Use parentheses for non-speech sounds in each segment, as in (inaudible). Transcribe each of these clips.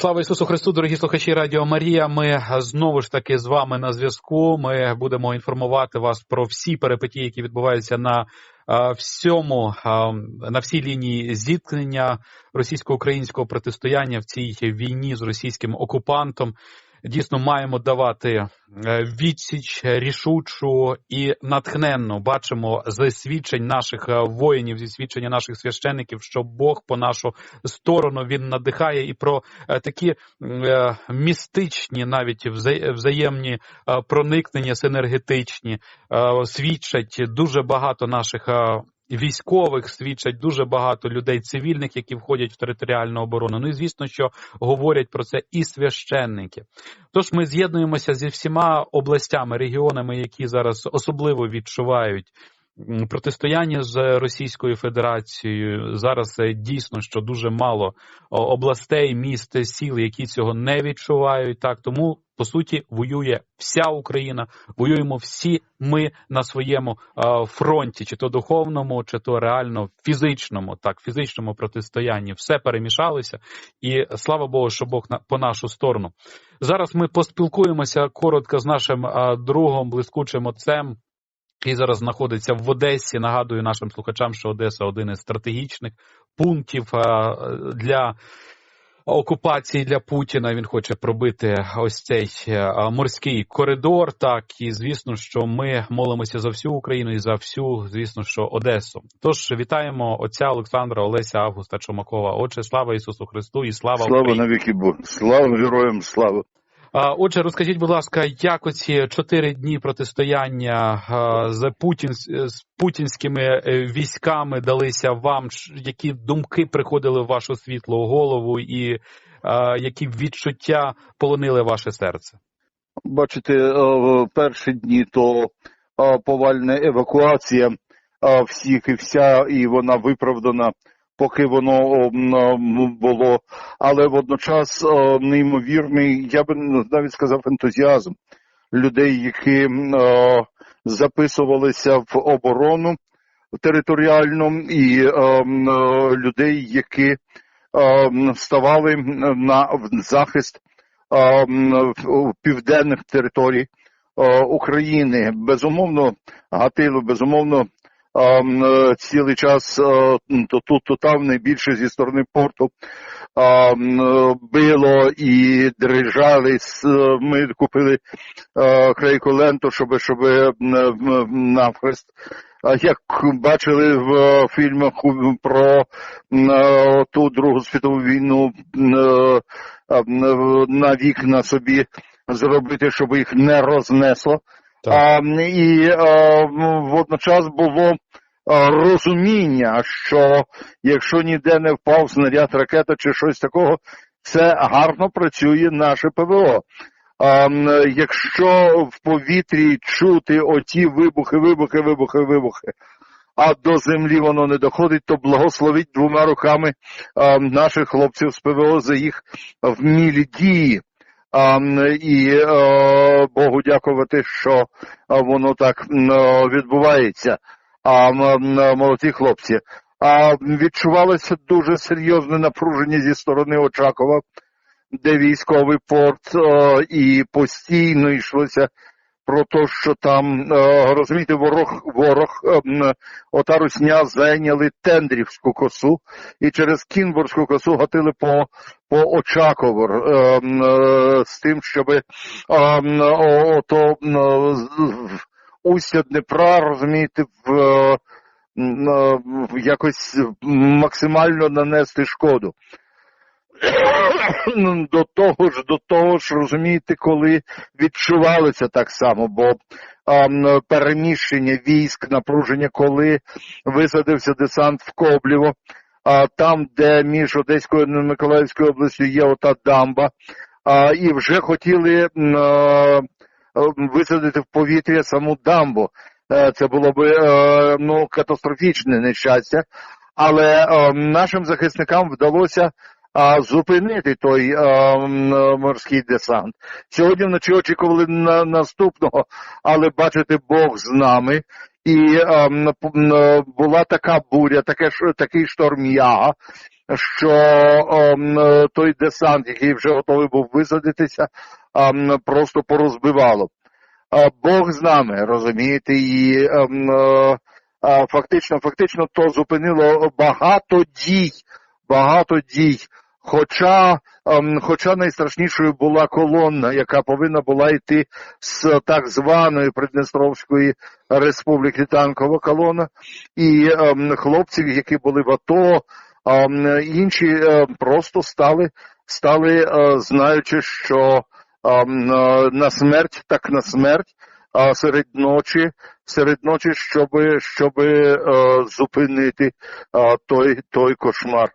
Слава Ісусу Христу, дорогі слухачі Радіо Марія. Ми знову ж таки з вами на зв'язку. Ми будемо інформувати вас про всі перипетії, які відбуваються на всьому на всій лінії зіткнення російсько-українського протистояння в цій війні з російським окупантом. Дійсно, маємо давати е, відсіч рішучу і натхненну. Бачимо зі свідчень наших е, воїнів, зі свідчення наших священників, що Бог по нашу сторону він надихає, і про е, такі містичні, навіть взаємні проникнення синергетичні свідчать дуже багато наших військових свідчать дуже багато людей цивільних, які входять в територіальну оборону. Ну і звісно, що говорять про це і священники. Тож ми з'єднуємося зі всіма областями, регіонами, які зараз особливо відчувають. Протистояння з Російською Федерацією зараз дійсно що дуже мало областей, міст, сіл, які цього не відчувають. Так тому по суті воює вся Україна, воюємо всі ми на своєму фронті, чи то духовному, чи то реально фізичному, так фізичному протистоянні. Все перемішалося, і слава Богу, що Бог на по нашу сторону. Зараз ми поспілкуємося коротко з нашим другом, блискучим отцем. Який зараз знаходиться в Одесі. Нагадую нашим слухачам, що Одеса один із стратегічних пунктів для окупації для Путіна. Він хоче пробити ось цей е, морський коридор. Так і звісно, що ми молимося за всю Україну і за всю, звісно, що Одесу. Тож вітаємо отця Олександра Олеся Августа Чумакова. Отче, слава Ісусу Христу і слава Слава Україні! навіки Богу! Слава героям! Слава! Отже, розкажіть, будь ласка, як оці чотири дні протистояння з Путін з путінськими е, військами далися вам? Які думки приходили в вашу світлу голову, і які відчуття полонили ваше серце? Бачите, е, в перші дні то повальна евакуація всіх і вся, і вона виправдана поки воно було, але водночас неймовірний, я би навіть сказав, ентузіазм людей, які записувалися в оборону територіальну, і людей, які ставали на захист південних територій України. Безумовно, Гатило, безумовно, цілий час е, то тут, то там найбільше зі сторони порту е, било і дрижали. Ми купили крейку ленту, щоб щоб навхрест. Як бачили в фільмах про ту Другу світову війну на вікна собі зробити, щоб їх не рознесло. А, І а, водночас було розуміння, що якщо ніде не впав снаряд ракета чи щось такого, це гарно працює наше ПВО. А, Якщо в повітрі чути оті вибухи, вибухи, вибухи, вибухи, а до землі воно не доходить, то благословить двома руками а, наших хлопців з ПВО за їх вмілі дії. І Богу дякувати, що воно так відбувається. А молоді хлопці. А відчувалося дуже серйозне напруження зі сторони Очакова, де військовий порт, і постійно йшлося про те, що там е, розумієте, ворог ворог ем, ота русня зайняли Тендрівську косу і через Кінбурзьку косу гатили по по Очаковор ем, е, з тим, щоб ем, ото устя Днепра розумієте, в якось максимально нанести шкоду. Ну, до того ж, до того ж, розумієте, коли відчувалося так само, бо а, переміщення військ, напруження, коли висадився десант в Кобліво, а там, де між Одеською і Миколаївською областю є ота дамба, а, і вже хотіли а, висадити в повітря саму дамбу. Е, це було б е, ну, катастрофічне нещастя, але нашим захисникам вдалося а, зупинити той а, морський десант. Сьогодні вночі очікували на наступного, але бачите, Бог з нами. І а, була така буря, таке, такий шторм яга, що е, той десант, який вже готовий був висадитися, ем, просто порозбивало. А Бог з нами, розумієте, і ем, е, а, фактично, фактично то зупинило багато дій, багато дій. Хоча, ем, хоча найстрашнішою була колона, яка повинна була йти з так званої Приднестровської республіки танкова колона, і ем, хлопців, які були в АТО, ем, інші е, просто стали, стали е, знаючи, що ем, е, на смерть, так на смерть, а серед ночі, серед ночі, щоб, щоб е, зупинити е, той, той кошмар.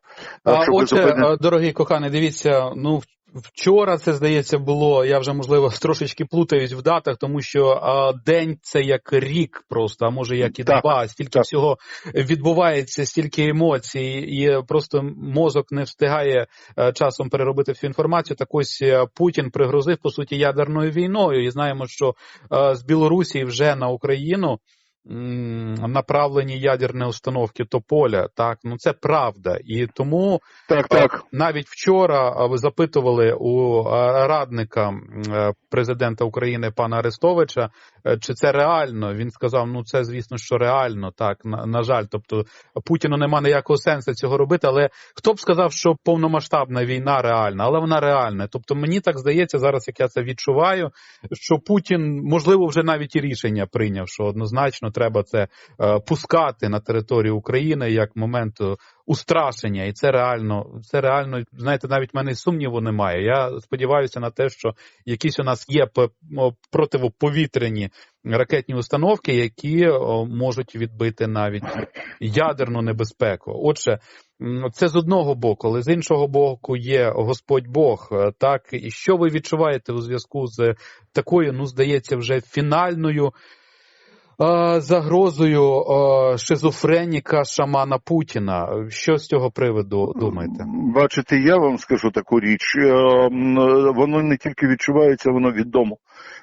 А, щоб Отже, зупинити. е, дорогі кохані, дивіться, ну вчора це здається було. Я вже можливо (laughs) трошечки плутаюсь в датах, тому що а, день це як рік, просто а може як і Так, два. Стільки так. всього відбувається, стільки емоцій, і просто мозок не встигає е, часом переробити всю інформацію. Так ось е, Путін пригрозив по суті ядерною війною, і знаємо, що е, з Білорусі вже на Україну. Направлені ядерні установки Тополя, так ну це правда, і тому Так, так. навіть вчора ви запитували у радника е, президента України пана Арестовича, е, чи це реально. Він сказав: ну це звісно, що реально, так на, на жаль. Тобто Путіну нема ніякого сенсу цього робити. Але хто б сказав, що повномасштабна війна реальна, але вона реальна. Тобто мені так здається зараз, як я це відчуваю, що Путін можливо вже навіть і рішення прийняв, що однозначно треба це е, пускати на територію України як момент е, устрашення, і це реально, це реально, знаєте, навіть в мене сумніву немає. Я сподіваюся на те, що якісь у нас є противоповітряні ракетні установки, які можуть відбити навіть ядерну небезпеку. Отже, це з одного боку, але з іншого боку є Господь Бог. е, Так, і що ви відчуваєте у зв'язку з такою, ну здається, вже фінальною загрозою шизофреніка шамана Путіна. Що з цього приводу думаєте? Бачите, я вам скажу таку річ. Е, Воно не тільки відчувається, воно відомо.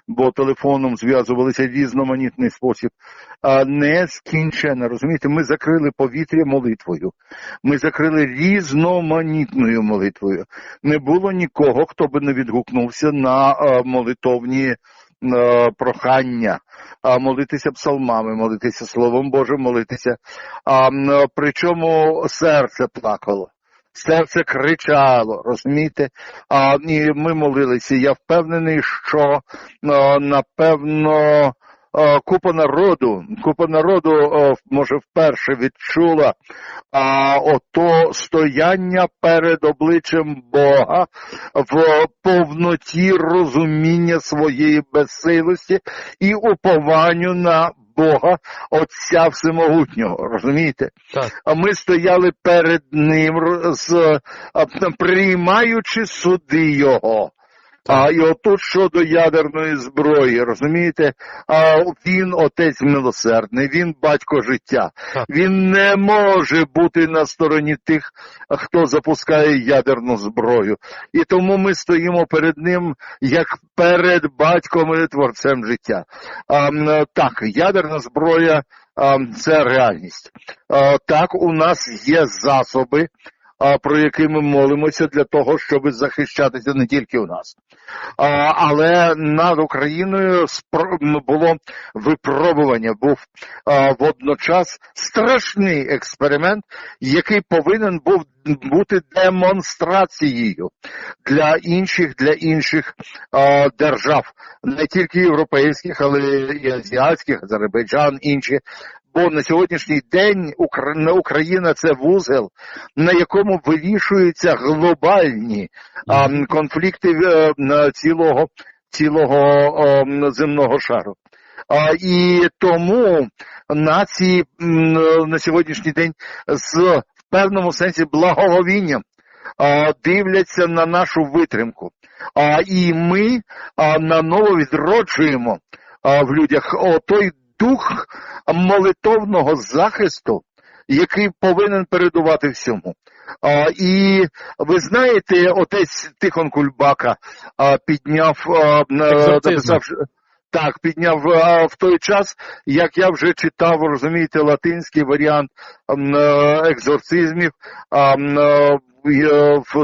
Бо телефоном зв'язувалися різноманітний спосіб, а не скінченно. Розумієте, ми закрили повітря молитвою. Ми закрили різноманітною молитвою. Не було нікого, хто би не відгукнувся на е, молитовні прохання, молитися псалмами, молитися Словом Божим, молитися. Причому серце плакало. Серце кричало, розумієте? І ми молилися. Я впевнений, що напевно а, купа народу, купа народу, може, вперше відчула а, ото стояння перед обличчям Бога в повноті розуміння своєї безсилості і упованню на Бога, Отця Всемогутнього, розумієте? Так. А ми стояли перед ним, з, приймаючи суди його. А і отут щодо ядерної зброї, розумієте, а він отець милосердний, він батько життя. Він не може бути на стороні тих, хто запускає ядерну зброю. І тому ми стоїмо перед ним як перед батьком і творцем життя. А, так, ядерна зброя а, це реальність. А, так, у нас є засоби, а, про які ми молимося для того, щоб захищатися не тільки у нас. А, але над Україною було випробування, був а, водночас страшний експеримент, який повинен був бути демонстрацією для інших для інших а, держав, не тільки європейських, але і азіатських, Азербайджан, інші. Бо на сьогоднішній день Укра- Україна це вузел, на якому вирішуються глобальні конфлікти е, цілого, цілого земного шару. І тому нації на сьогоднішній день з в певному сенсі благоговінням дивляться на нашу витримку. А, і ми наново відроджуємо в людях той дух молитовного захисту, який повинен передувати всьому. А, і ви знаєте, отець Тихон Кульбака а, підняв, а, написав, Так, підняв а, в той час, як я вже читав, розумієте, латинський варіант екзорцизмів а,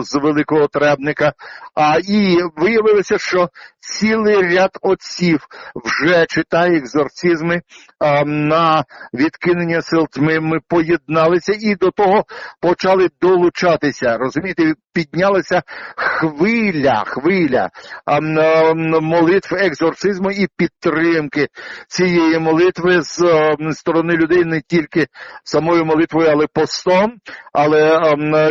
з великого требника. А і виявилося, що цілий ряд отців вже читає екзорцизми а, на відкинення сил тьми. Ми поєдналися і до того почали долучатися. Розумієте, піднялася хвиля, хвиля а, молитв екзорцизму і підтримки цієї молитви з а, сторони людей не тільки самою молитвою, але постом, але а, м,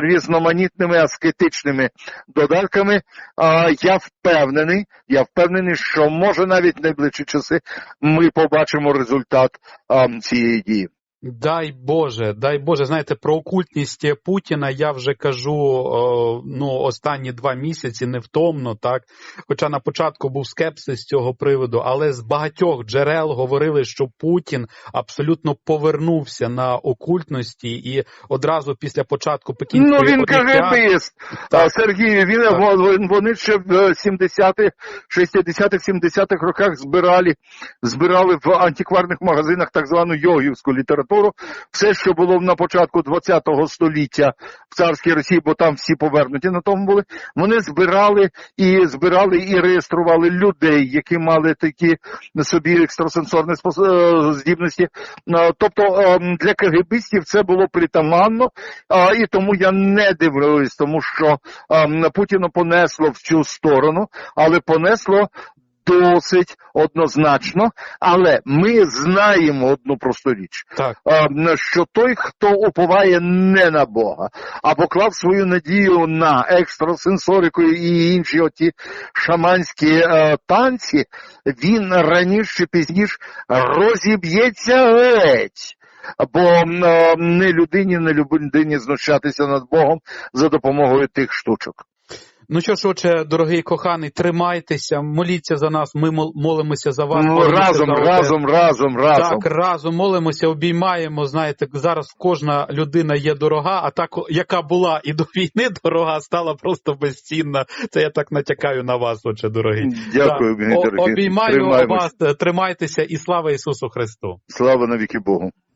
різноманітними аскетичними додатками. А, Я впевнений, я впевнений, що може навіть в найближчі часи ми побачимо результат а, цієї дії. Дай Боже, дай Боже, знаєте, про окультність Путіна я вже кажу о, ну, останні два місяці невтомно, так. Хоча на початку був скепсис з цього приводу, але з багатьох джерел говорили, що Путін абсолютно повернувся на окультності і одразу після початку Ну він КГБіст, Так. Сергій. Він Так. вони ще в 70-х, 60-х, 70-х роках збирали, збирали в антикварних магазинах так звану йогівську літературу. Все, що було на початку 20-го століття в царській Росії, бо там всі повернуті на тому були. Вони збирали і збирали і реєстрували людей, які мали такі собі екстрасенсорні е, здібності. Е, Тобто ем, для КГБістів це було притаманно, і тому я не дивлюсь, тому що ем, Путіна понесло в цю сторону, але понесло досить однозначно. Але ми знаємо одну просту річ, Так. ем, що той, хто уповає не на Бога, а поклав свою надію на екстрасенсорику і інші оті шаманські е, танці, він раніше чи пізніше розіб'ється геть. Бо е, не людині, не людині знущатися над Богом за допомогою тих штучок. Ну що ж, отче, дорогий коханий, тримайтеся, моліться за нас, ми мол- молимося за вас. Ну, молимося разом, за разом, разом, разом. Так, разом молимося, обіймаємо. Знаєте, зараз кожна людина є дорога, а та, яка була і до війни дорога, стала просто безцінна. Це я так натякаю на вас, отче, дорогий. Дякую, Так, мій о- дорогий. Обіймаю вас, тримайтеся і слава Ісусу Христу. Слава навіки Богу.